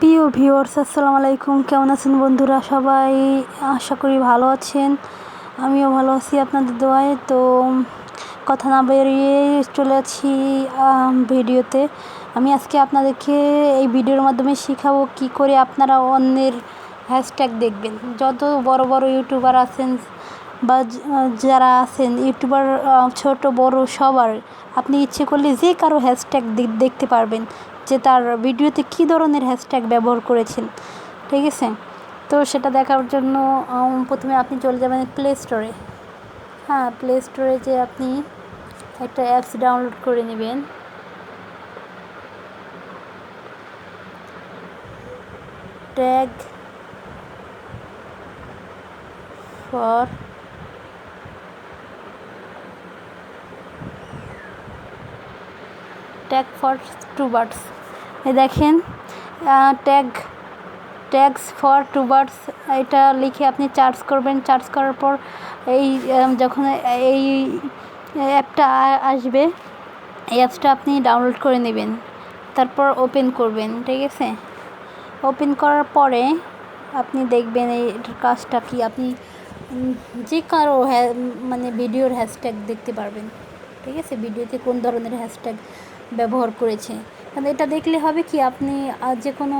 প্রিয় ভিউয়ার্স, আসসালামু আলাইকুম। কেমন আছেন বন্ধুরা? সবাই আশা করি ভালো আছেন। আমিও ভালো আছি আপনাদের দোয়ায়। তো, কথা না বেরিয়ে চলে আছি ভিডিওতে। আমি আজকে আপনাদেরকে এই ভিডিওর মাধ্যমে শেখাবো কি করে আপনারা অন্যের হ্যাশট্যাগ দেখবেন। যত বড় বড় ইউটিউবার আছেন বা যারা আছেন ইউটিউবার ছোট, বড় সবার, আপনি ইচ্ছে করলে যে কারও হ্যাশট্যাগ দেখতে পারবেন। যে তার ভিডিওতে কী ধরনের হ্যাশট্যাগ ব্যবহার করেছেন, ঠিক আছে? তো সেটা দেখার জন্য প্রথমে আপনি চলে যাবেন প্লে স্টোরে হ্যাঁ প্লে স্টোরে যে আপনি একটা অ্যাপস ডাউনলোড করে নেবেন। Tag for tag for two birds দেখেন tag tags for two birds এটা লিখে আপনি চার্জ করবেন। চার্জ করার পর এই যখন এই অ্যাপটা আসবে, এই অ্যাপসটা আপনি ডাউনলোড করে নেবেন। তারপর ওপেন করবেন, ঠিক আছে? ওপেন করার পরে আপনি দেখবেন এই কাজটা কি। আপনি যে কারও মানে ভিডিওর হ্যাশট্যাগ দেখতে পারবেন, ঠিক আছে? ভিডিওতে কোন ধরনের হ্যাশট্যাগ ব্যবহার করেছে। কারণ এটা দেখলে হবে কি আপনি যে কোনো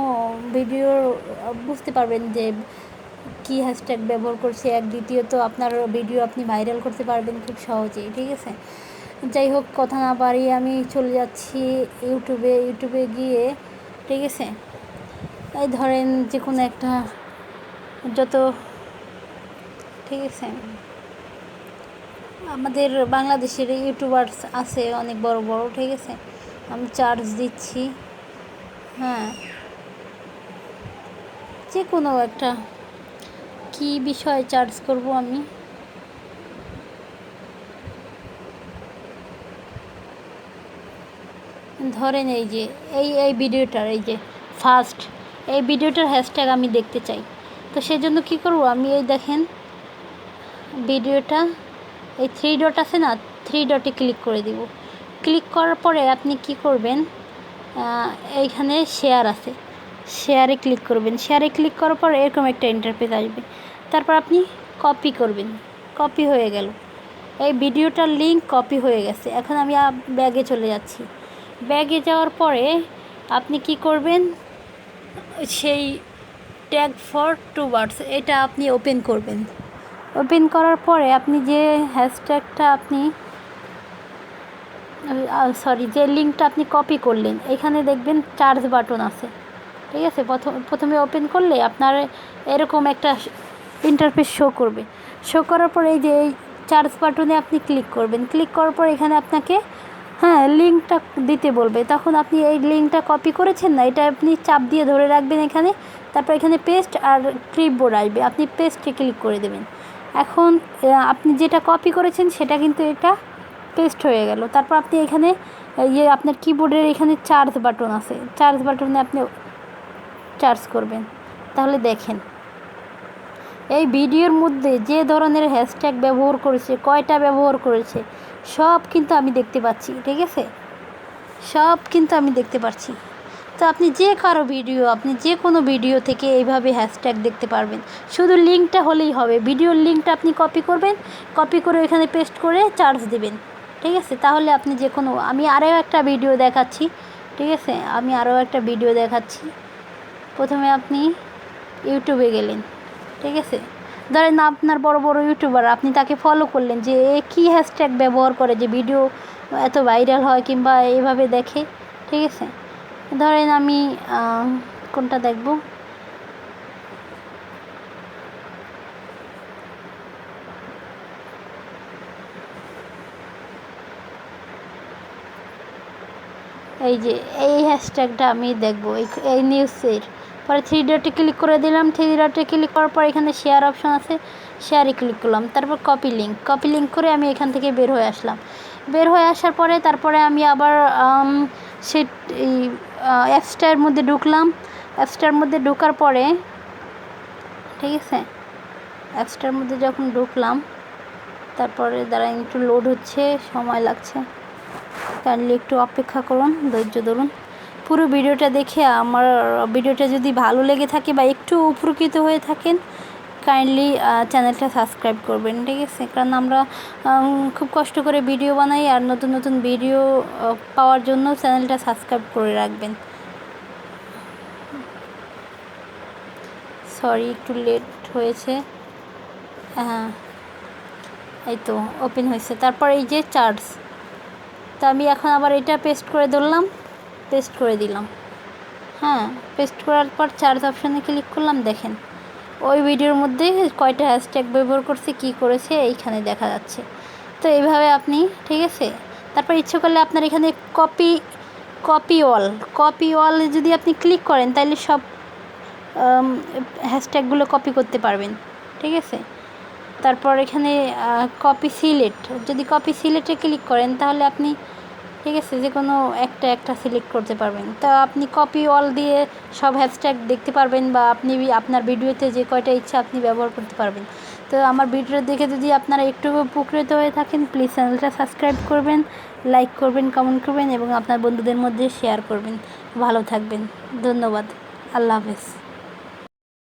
ভিডিও বুঝতে পারবেন যে কী হ্যাশট্যাগ ব্যবহার করছে। এক দ্বিতীয়ত আপনার ভিডিও আপনি ভাইরাল করতে পারবেন খুব সহজেই ঠিক আছে? যাই হোক, কথা না বাড়িয়ে আমি চলে যাচ্ছি ইউটিউবে। ইউটিউবে গিয়ে, ঠিক আছে? এই ধরেন যে কোনো একটা যত, ঠিক আছে? আমাদের বাংলাদেশের ইউটিউবার্স আছে অনেক বড় বড়, ঠিক আছে? আমি চার্জ দিচ্ছি। হ্যাঁ। যে কোনো একটা। কি বিষয়ে চার্জ করব আমি? ধরেন এই যে, এই এই ভিডিওটার, এই যে ফার্স্ট এই ভিডিওটার হ্যাশট্যাগ আমি দেখতে চাই। তো সেজন্য কি করব? আমি এই দেখেন, ভিডিওটা, এই থ্রি ডট আছে না থ্রি ডটে ক্লিক করে দিব। ক্লিক করার পরে আপনি কি করবেন? এইখানে শেয়ার আছে। শেয়ারে ক্লিক করবেন। শেয়ারে ক্লিক করার পর এরকম একটা ইন্টারফেস আসবে। তারপর আপনি কপি করবেন। কপি হয়ে গেল। এই ভিডিওটার লিঙ্ক কপি হয়ে গেছে। এখন আমি ব্যাগে চলে যাচ্ছি। ব্যাগে যাওয়ার পরে আপনি কি করবেন? সেই ট্যাগ ফর টু ওয়ার্ডস এটা আপনি ওপেন করবেন। ওপেন করার পরে আপনি যে হ্যাশট্যাগটা আপনি সরি যে লিঙ্কটা আপনি কপি করলেন, এখানে দেখবেন চার্জ বাটন আছে। ঠিক আছে? প্রথম, প্রথমে ওপেন করলে আপনার এরকম একটা ইন্টারফেস শো করবে। শো করার পর এই যে এই চার্জ বাটনে আপনি ক্লিক করবেন। ক্লিক করার পর এখানে আপনাকে হ্যাঁ লিঙ্কটা দিতে বলবে। তখন আপনি এই লিঙ্কটা কপি করেছেন না, এটা আপনি চাপ দিয়ে ধরে রাখবেন এখানে। তারপর এখানে পেস্ট আর ক্লিপবোর্ড আসবে। আপনি পেস্টে ক্লিক করে দেবেন। এখন আপনি যেটা কপি করেছেন, সেটা কিন্তু এটা পেস্ট হয়ে গেল। তারপর আপনি এখানে ইয়ে আপনার কিবোর্ডের এখানে চার্জ বাটন আছে। চার্জ বাটনে আপনি চার্জ করবেন। তাহলে দেখেন, এই ভিডিওর মধ্যে যে ধরনের হ্যাশট্যাগ ব্যবহার করেছে, কয়টা ব্যবহার করেছে, সব কিন্তু আমি দেখতে পাচ্ছি, ঠিক আছে? সব কিন্তু আমি দেখতে পাচ্ছি। তো আপনি যে কারও ভিডিও, আপনি যে কোনো ভিডিও থেকে এইভাবে হ্যাশট্যাগ দেখতে পারবেন। শুধু লিঙ্কটা হলেই হবে। ভিডিওর লিঙ্কটা আপনি কপি করবেন কপি করে এখানে পেস্ট করে চার্জ দেবেন। ঠিক আছে, তাহলে আপনি যে কোনো, আমি আরও একটা ভিডিও দেখাচ্ছি, ঠিক আছে? আমি আরও একটা ভিডিও দেখাচ্ছি। প্রথমে আপনি ইউটিউবে গেলেন, ঠিক আছে? ধরেন আপনার বড় বড় ইউটিউবার আপনি তাকে ফলো করলেন যে কী হ্যাশট্যাগ ব্যবহার করে যে ভিডিও এত ভাইরাল হয় কিংবা এইভাবে দেখে, ঠিক আছে? ধরেন আমি কোনটা দেখব? এই যে, এই হ্যাশট্যাগটা আমি দেখব। এই নিউজের পরে থ্রি ডটে ক্লিক করে দিলাম। থ্রি ডটে ক্লিক করার পর এখানে শেয়ার অপশান আছে। শেয়ারে ক্লিক করলাম। তারপর কপি লিঙ্ক কপি লিঙ্ক করে আমি এখান থেকে বের হয়ে আসলাম। বের হয়ে আসার পরে তারপরে আমি আবার সে অ্যাপসটার মধ্যে ঢুকলাম। অ্যাপসটার মধ্যে ঢোকার পরে, ঠিক আছে? অ্যাপসটার মধ্যে যখন ঢুকলাম, তারপরে দ্বারা একটু লোড হচ্ছে, সময় লাগছে। কাইন্ডলি একটু অপেক্ষা করুন, ধৈর্য ধরুন। পুরো ভিডিওটা দেখে আমার ভিডিওটা যদি ভালো লেগে থাকে বা একটু উপকৃত হয়ে থাকেন কাইন্ডলি চ্যানেলটা সাবস্ক্রাইব করবেন, ঠিক আছে? কারণ আমরা খুব কষ্ট করে ভিডিও বানাই আর নতুন নতুন ভিডিও পাওয়ার জন্য চ্যানেলটা সাবস্ক্রাইব করে রাখবেন। সরি একটু লেট হয়েছে। হ্যাঁ এই তো ওপেন হয়েছে। তারপর এই যে চার্জ তো আমি এখন আবার এটা পেস্ট করে ধরলাম পেস্ট করে দিলাম। হ্যাঁ পেস্ট করার পর চার্জ অপশানে ক্লিক করলাম, দেখেন। ওই ভিডিওর মধ্যে কয়টা হ্যাশট্যাগ ব্যবহার করছে, কি করেছে, এইখানে দেখা যাচ্ছে। তো এইভাবে আপনি, ঠিক আছে? তারপর ইচ্ছে করলে আপনার এখানে copy copy all copy all যদি আপনি ক্লিক করেন তাহলে সব হ্যাশট্যাগুলো কপি করতে পারবেন, ঠিক আছে? তারপর এখানে কপি সিলেক্ট যদি কপি সিলেক্টে ক্লিক করেন, তাহলে আপনি, ঠিক আছে, যে কোনো একটা একটা সিলেক্ট করতে পারবেন। তো আপনি কপি অল দিয়ে সব হ্যাশট্যাগ দেখতে পারবেন বা আপনি আপনার ভিডিওতে যে কয়টা ইচ্ছা আপনি ব্যবহার করতে পারবেন। তো আমার ভিডিও দেখে যদি আপনারা একটু উপকৃত হয়ে থাকেন প্লিজ চ্যানেলটা সাবস্ক্রাইব করবেন লাইক করবেন কমেন্ট করবেন এবং আপনার বন্ধুদের মধ্যে শেয়ার করবেন। ভালো থাকবেন। ধন্যবাদ। আল্লাহ হাফেজ।